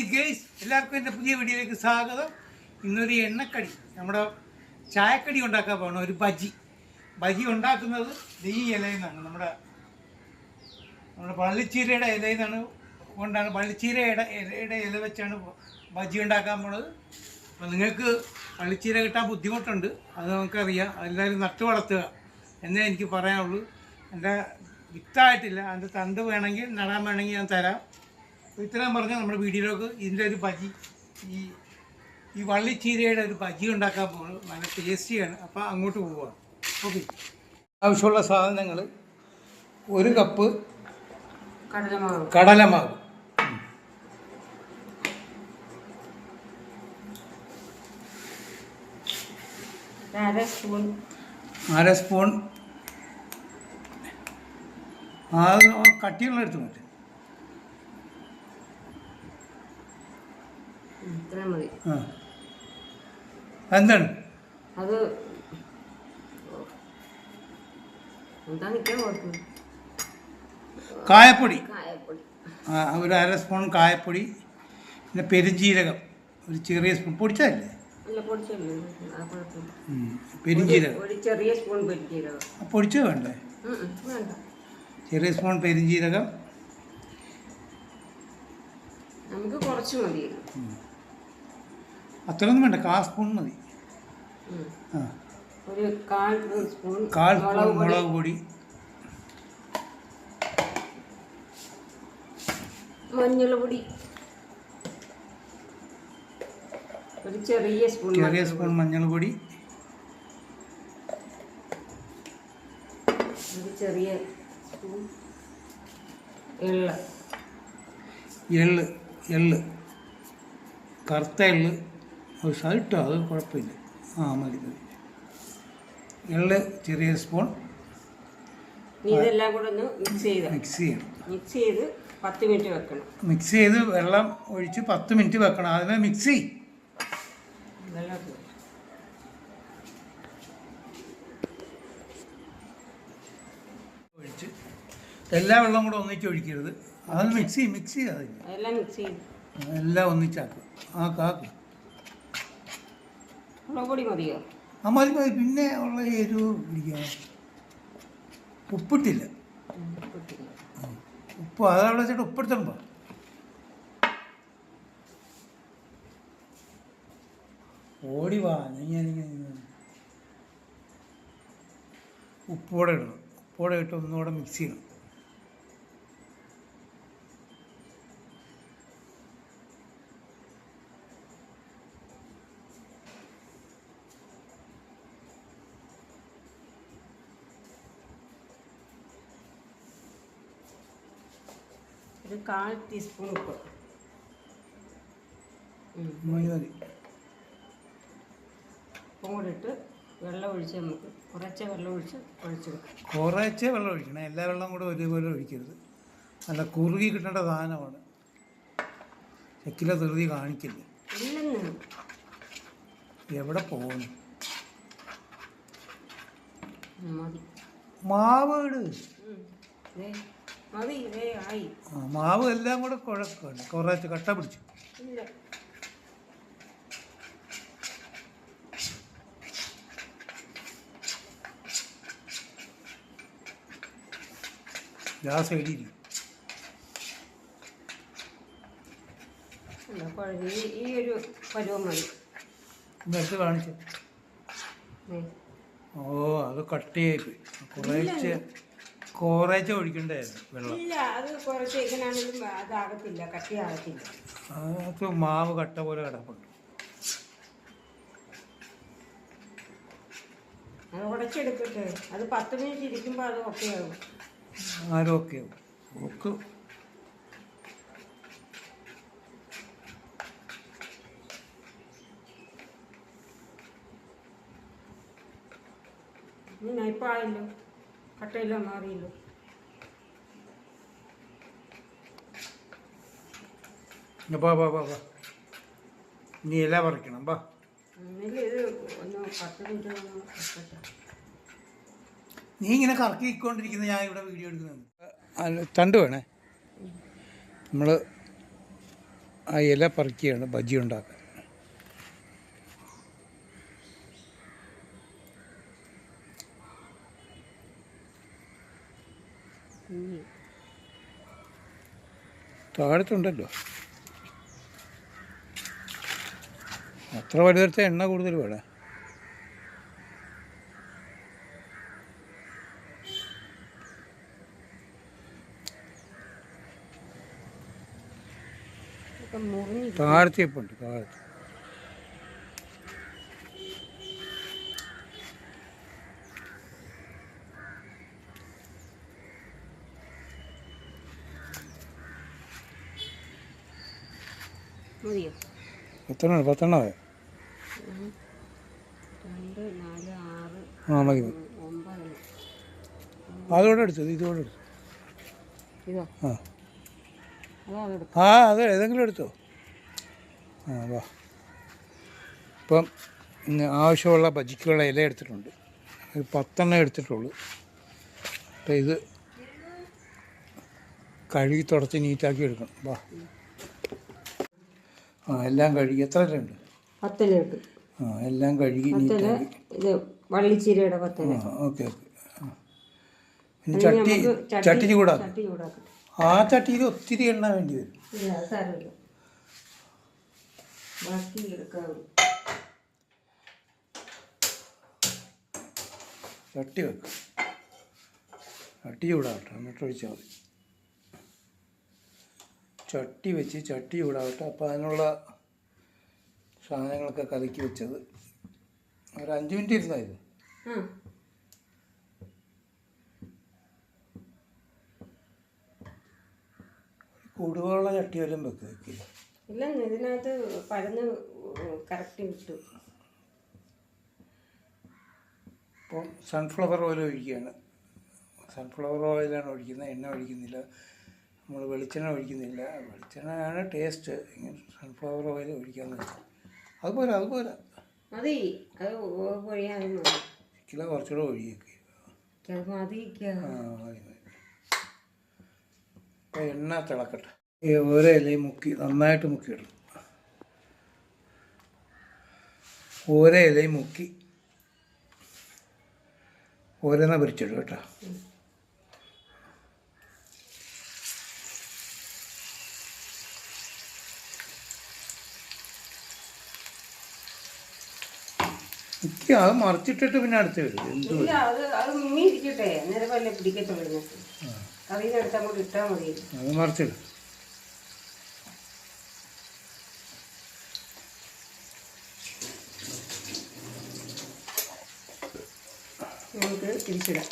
Hi guys എല്ലാവർക്കും എന്റെ പുതിയ വീഡിയോയിലേക്ക് സ്വാഗതം. ഇന്നൊരു എണ്ണക്കടി. നമ്മുടെ ചായക്കടി ഉണ്ടാക്കാൻ പോകണം ഒരു ബജി. ബജി ഉണ്ടാക്കുന്നത് ഈ ഇലയിൽ നിന്നാണ്. നമ്മുടെ നമ്മുടെ പള്ളിച്ചീരയുടെ ഇലയിൽ നിന്നാണ്. കൊണ്ടാണ് പള്ളിച്ചീരയുടെ ഇലയുടെ ഇല വെച്ചാണ് ബജി ഉണ്ടാക്കാൻ പോണത്. അപ്പോൾ നിങ്ങൾക്ക് പള്ളിച്ചീര കിട്ടാൻ ബുദ്ധിമുട്ടുണ്ട്. അത് നമുക്കറിയാം. എല്ലാവരും നട്ടു വളർത്തുക എന്നേ എനിക്ക് പറയാനുള്ളൂ. എന്റെ വിത്തായിട്ടില്ല. അതിന്റെ തണ്ട് വേണമെങ്കിൽ നടാൻ വേണമെങ്കിൽ ഞാൻ തരാം. ഇത്രയും പറഞ്ഞാൽ നമ്മുടെ വീഡിയോയിലേക്ക് ഇതിന്റെ ഒരു ബജി ഈ ഈ വള്ളിച്ചീരയുടെ ഒരു ബജി ഉണ്ടാക്കാൻ പോകുന്നത് നല്ല ടേസ്റ്റിയാണ്. അപ്പോൾ അങ്ങോട്ട് പോവുക ഓക്കെ. ആവശ്യമുള്ള സാധനങ്ങൾ ഒരു കപ്പ് കടലമാവ്. കടലമാവ്. അര സ്പൂൺ. അര സ്പൂൺ. ആ കട്ടിയുള്ള എടുത്തു മതി ഇത്ര മതി. ആ. എന്താണ്? അത് കായപ്പൊടി. ആ, ഒരു അര സ്പൂൺ കായപ്പൊടി പിന്നെ പെരുംജീരകം ഒരു ചെറിയ സ്പൂൺ. പൊടിച്ചതല്ലേ? പെരുംജീരകം. ഒരു ചെറിയ സ്പൂൺ പെരിഞ്ചീരകം ആ, പൊടിച്ചത് വേണ്ട? ചെറിയ സ്പൂൺ പെരുംജീരകം. നമുക്ക് കുറച്ച് മതി. അത്രയൊന്നും വേണ്ട. കാ സ്പൂൺ മതി. ആ. കാൽ സ്പൂൺ മുളക് പൊടി. മുളക് പൊടി. മഞ്ഞൾ പൊടി. ഒരു ചെറിയ സ്പൂൺ ചെറിയ മഞ്ഞൾ സ്പൂൺ മഞ്ഞൾപൊടി ഒരു ചെറിയ സ്പൂൺ എള്ള. എള്ള് എള്ള്. കറുത്ത എള്ള്. ഒരു സൾട്ട് അത് കുഴപ്പമില്ല. ആ മതി മതി. എള്ള് ചെറിയ സ്പൂൺ ഇതെല്ലാം കൂടെ ഒന്ന് മിക്സ് ചെയ്ത മിക്സ് ചെയ്യണം. മിക്സ് ചെയ്ത് പത്ത് മിനിറ്റ് വെക്കണം. മിക്സ് ചെയ്ത് വെള്ളം ഒഴിച്ച് പത്ത് മിനിറ്റ് വെക്കണം. ആദ്യമേ മിക്സ് ചെയ്യും. ഒഴിച്ച്. എല്ലാ വെള്ളം കൂടെ ഒന്നിച്ച് ഒഴിക്കരുത്. അത് മിക്സ് ചെയ്യും മിക്സ് ചെയ്യാതെ അതില്ല മിക്സ് എല്ലാം ഒന്നിച്ചാക്കും ആ കാക്കും മതിയോ? ആ മതി. മതി പിന്നെ ഉള്ള എരിവ് ഒരു ഉപ്പിട്ടില്ല. ഉപ്പ് അതവിടെ വെച്ചിട്ട് ഉപ്പെടുത്തുമ്പോ ഓടി വാ. ഞാനിങ്ങനെ ഉപ്പോടെ ഇടണം. ഉപ്പോടെ ഇട്ട് ഒന്നുകൂടെ മിക്സ് ചെയ്യണം. ഒരു കാൽ ടീസ്പൂൺ ഉപ്പ്. മതി ഉപ്പും വെള്ളം ഒഴിച്ച് നമുക്ക് കുറച്ച് വെള്ളം ഒഴിച്ച് ഒഴിച്ചെടുക്കാം. കുറേച്ചേ വെള്ളം ഒഴിക്കണം. എല്ലാ വെള്ളം കൂടെ ഒരേപോലെ ഒഴിക്കരുത്. നല്ല കുറുകി കിട്ടേണ്ട സാധനമാണ്. ചെക്കിലെ ധൃതി കാണിക്കില്ല? എവിടെ പോകുന്നു മാവ് ഇട് മാവ് എല്ലാം കൂടെ കുഴപ്പമില്ല കുറച്ച് കട്ട പിടിച്ചു. ഗ്യാസ് എഴുതിയിരിക്കും അല്ല കുഴപ്പം ഈ ഈ ഒരു പരുവം മതി. ഇന്നെടുത്ത് കാണിച്ചു? ഓ അത് കട്ടിയായിപ്പോയി കുറേശ്ശെ കുറേശ്ശെ ഒഴിക്കണ്ടായിരുന്നു വെള്ളം. ഇല്ല അത് കുറച്ച് ഇങ്ങനാണെങ്കിലും അതാകത്തില്ല കട്ടിയാകത്തില്ല. അത് മാവ് കട്ട പോലെ കിടപ്പുണ്ട്. അത് ഉടച്ചെടുക്കട്ടെ അത് പത്ത് മിനിറ്റ് ഇരിക്കുമ്പോൾ അത് ഒക്കെ ആകും ആരും ഓക്കെ ഇനി കട്ടയെല്ലാം മാറിയല്ലോ ബാ ബാ ബാ ബാ നീ ഇല പറിക്കണം വെക്കട്ടെ നീ ഇങ്ങനെ കറക്കിക്കൊണ്ടിരിക്കുന്ന ഞാൻ ഇവിടെ വീഡിയോ എടുക്കുന്നത്. തണ്ട് വേണേ. നമ്മൾ ആ ഇല പറിക്കുകയാണ് ബജ്ജി ഉണ്ടാക്കാൻ. താഴത്തുണ്ടല്ലോ അത്ര വലുതെടുത്ത എണ്ണ കൂടുതൽ വേണം താഴ്ത്തിയപ്പുണ്ട് താഴ്ത്തി. പത്തെണ്ണം പത്തെണ്ണമായോ രണ്ട് നാല് ആറ് ആ മതി മതി. ഒമ്പത് അതോടെ എടുത്തത് ഇതോടെ എടുത്തു. ആ. ആ അത് ഏതെങ്കിലും എടുത്തോ. ആ വാ. ഇപ്പം ആവശ്യമുള്ള ബജിക്കുള്ള ഇല എടുത്തിട്ടുണ്ട്. ഒരു പത്തെണ്ണം എടുത്തിട്ടുള്ളൂ. അപ്പം ഇത് കഴുകി തുടച്ച് നീറ്റാക്കി എടുക്കണം. വാ. ആ എല്ലാം കഴുകി. എത്ര ഇല ഉണ്ട് പത്തല ഇട്ട് ആ എല്ലാം കഴുകി പത്തല ഇത് വള്ളിച്ചീരയുടെ പത്തല. Okay okay. പിന്നെ ചട്ടി ചട്ടി ചൂടാക്കും. ചട്ടി ആ ചട്ടിയിൽ ഒത്തിരി എണ്ണ വേണ്ടി വരും. ബാക്കി എടുക്കാം. ചട്ടി വെക്കും. ചട്ടി ചൂടാവട്ടെ എന്നിട്ട് ഒഴിച്ചാൽ മതി. ചട്ടി വെച്ച് ചട്ടി ചൂടാവട്ടെ അപ്പോൾ അതിനുള്ള സാധനങ്ങളൊക്കെ കലക്കി വെച്ചത്. ഒരു അഞ്ച് മിനിറ്റ് ഇരുന്നായിരുന്നു. ഇത് കൂടുകളുള്ള ചട്ടി വല്ലതും വെക്ക് വെക്കില്ല ഇല്ല ഇതിനകത്ത് പരന്ന് കറക്റ്റ് കിട്ടും അപ്പം സൺഫ്ലവർ ഓയിൽ ഒഴിക്കുകയാണ്. സൺഫ്ലവർ ഓയിലാണ് ഒഴിക്കുന്നത് എണ്ണ ഒഴിക്കുന്നില്ല. നമ്മൾ വെളിച്ചെണ്ണ ഒഴിക്കുന്നില്ല. വെളിച്ചെണ്ണയാണ് ടേസ്റ്റ് സൺഫ്ലവർ ഓയിൽ ഒഴിക്കാമെന്ന് വെച്ചാൽ അതുപോലെ അതുപോലെ. മതി. അത് പൊഴിയാതെ മതി. കിലോ കുറച്ചുകൂടെ ഒഴിയൊക്കെ. അപ്പോൾ എണ്ണ തിളക്കട്ടെ. ഈ ഓരോ ഇലയും മുക്കി നന്നായിട്ട് മുക്കിയിടണം. ഓരോ ഇലയും മുക്കി. ഓരോന്ന പൊരിച്ചിടും കേട്ടോ. അത് മറിച്ചിട്ടിട്ട് പിന്നെ അടുത്ത് വരും. എന്ത് അത് നമുക്ക് ഇരിക്കട്ടെ അന്നേരം വല്ല പിടിക്കത്തുള്ളൂ ഇതിനകത്ത് കറിയിൽ എടുത്ത് അങ്ങോട്ട് ഇട്ടാൽ മതി അത് മറിച്ചിടും നമുക്ക് തിരിച്ചിടാം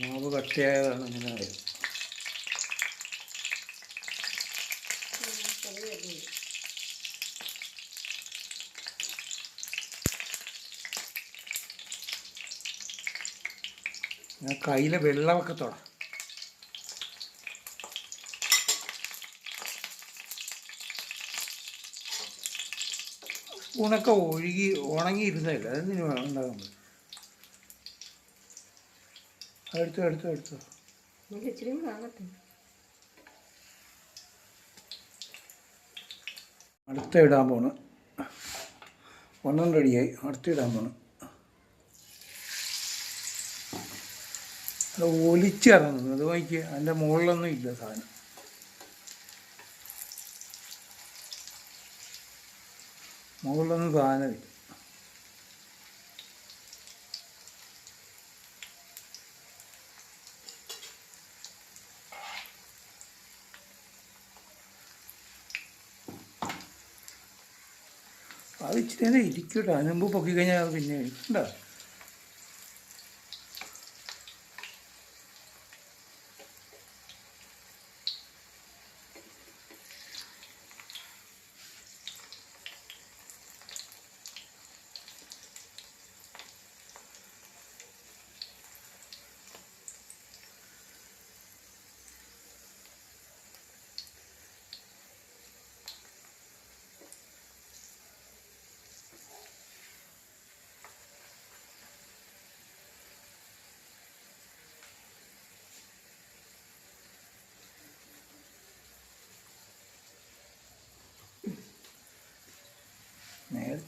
മാവ് കട്ടിയായതാണ് അങ്ങനെ അറിയാം. ഞാൻ കയ്യിലെ വെള്ളമൊക്കെ തൊടാം. ഉണക്ക ഒഴുകി ഉണങ്ങി അതെന്തിനു ഉണ്ടാകുന്നത് എടുത്തു എടുത്തു എടുത്തു നമുക്ക് ഇച്ചിരി ആകട്ടെ. അടുത്ത ഇടാൻ പോണ്. ഒന്നും റെഡിയായി അടുത്ത ഇടാൻ പോണ്. അത് ഒലിച്ചിറങ്ങുന്നു അത് നോക്കി അതിന്റെ മുകളിലൊന്നും ഇല്ല സാധനം. മുകളിലൊന്നും സാധനമില്ല. അത് ഇച്ചിരി നേരം ഇരിക്കട്ടെ അതിന് മുമ്പ് പൊക്കി കഴിഞ്ഞാൽ അത് പിന്നെ ഉണ്ടോ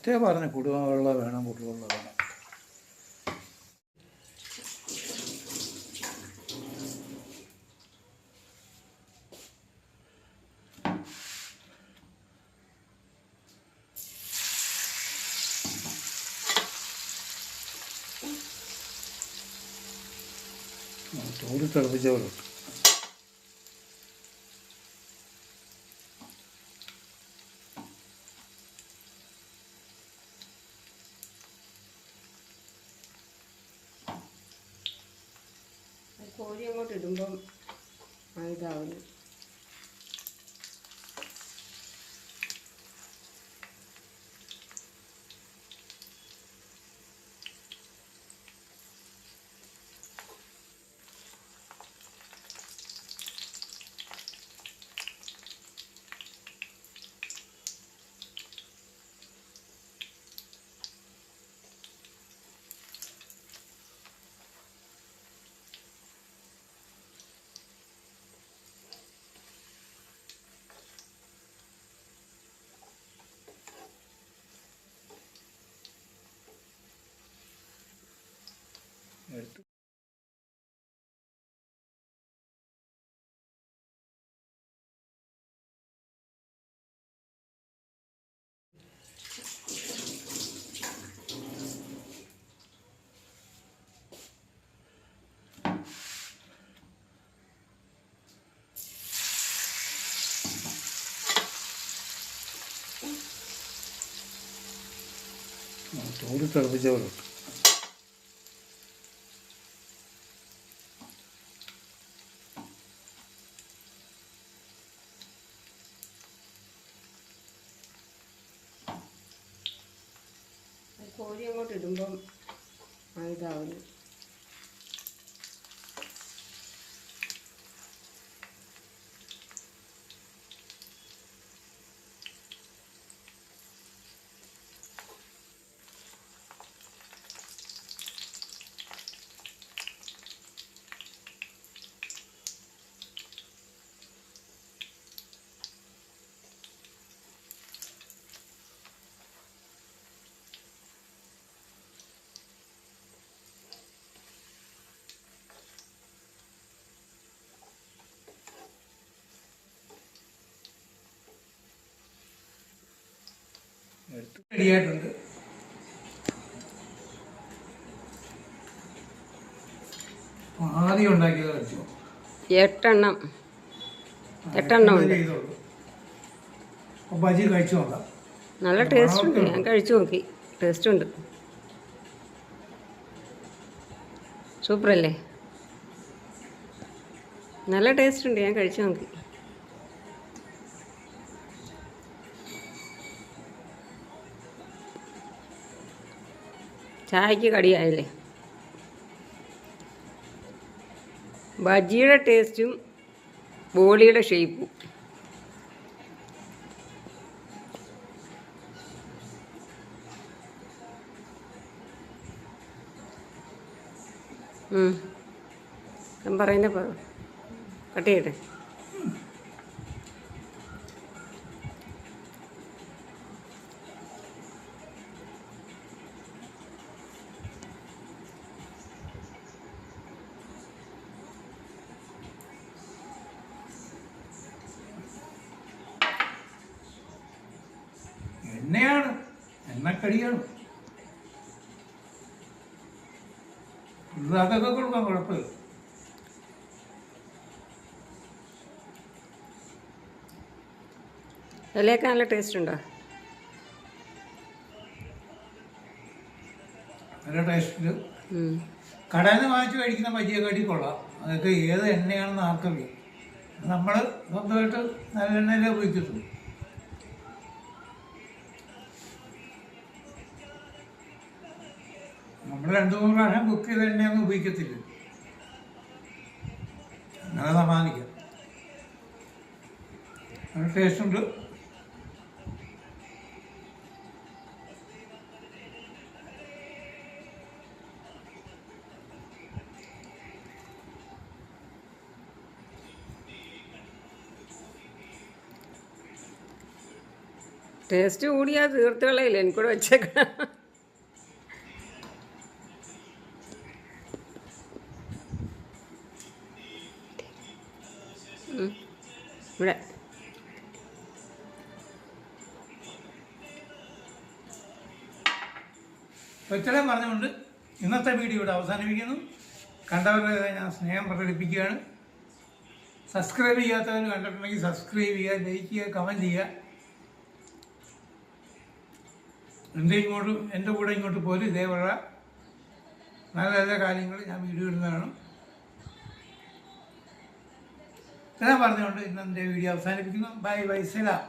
നേരത്തെ പറഞ്ഞ് കുടിവെള്ളം വേണം കുടിവെള്ളം വേണം. ചോറ് തിളപ്പിച്ച ചോറ് തിളപ്പിച്ച വെള്ളം കോഴി എടുത്ത്. റെഡിയായിട്ടുണ്ട് ആദ്യം ഉണ്ടാക്കിയത് കഴിച്ചു എട്ടെണ്ണം. എട്ടെണ്ണം ഉണ്ട്. ബജി കഴിച്ചു നോക്കാം. നല്ല ടേസ്റ്റ് ഉണ്ട്. ഞാൻ കഴിച്ചു നോക്കി. ടേസ്റ്റ് ഉണ്ട്. സൂപ്പറല്ലേ നല്ല ടേസ്റ്റ് ഉണ്ട്. ഞാൻ കഴിച്ചു നോക്കി. ചായക്ക് കടിയായല്ലേ? ബജിയുടെ ടേസ്റ്റും ബോളിയുടെ ഷേപ്പും. ഞാൻ പറയുന്ന പറ കട്ട് ചെയ്യട്ടെ ഇത് അതൊക്കെ കൊടുക്കാം കുഴപ്പമില്ല. നല്ല ടേസ്റ്റ് ഉണ്ടോ? നല്ല ടേസ്റ്റ്. കടയിൽ നിന്ന് വാങ്ങിച്ച് കഴിക്കുന്ന ബജിയെക്കാട്ടി കൊള്ളാം. അതൊക്കെ ഏത് എണ്ണയാണെന്ന് ആർക്കറിയാം. നമ്മൾ സ്വന്തമായിട്ട് നല്ല എണ്ണയിലേ ഉപയോഗിക്കത്തുള്ളൂ നമ്മൾ രണ്ടു മൂന്ന് പ്രാവശ്യം കുക്ക് ചെയ്ത് എണ്ണയൊന്നും ഉപയോഗിക്കത്തില്ല. അങ്ങനെ സമാനിക്കാം. നല്ല ടേസ്റ്റ് ഉണ്ട്. ടേസ്റ്റ് കൂടിയാ തീർത്തുകളയില്ല? എനിക്കൂടെ വെച്ചേക്കാം ഇത്രയും പറഞ്ഞുകൊണ്ട് ഇന്നത്തെ വീഡിയോ ഇവിടെ അവസാനിപ്പിക്കുന്നു. കണ്ടവരുടെ ഞാൻ സ്നേഹം പ്രകടിപ്പിക്കുകയാണ്. സബ്സ്ക്രൈബ് ചെയ്യാത്തവർ കണ്ടിട്ടുണ്ടെങ്കിൽ സബ്സ്ക്രൈബ് ചെയ്യുക ലൈക്ക് ചെയ്യുക കമന്റ് ചെയ്യുക. എന്റെ ഇങ്ങോട്ട് എന്റെ കൂടെ ഇങ്ങോട്ട് പോലും ഇതേപോലെ നല്ല നല്ല കാര്യങ്ങൾ ഞാൻ വീഡിയോ ഇടുന്നതാണ് ഇത്രയും പറഞ്ഞുകൊണ്ട് ഇന്ന് എന്റെ വീഡിയോ അവസാനിപ്പിക്കുന്നു. ബൈ ബൈ സലാം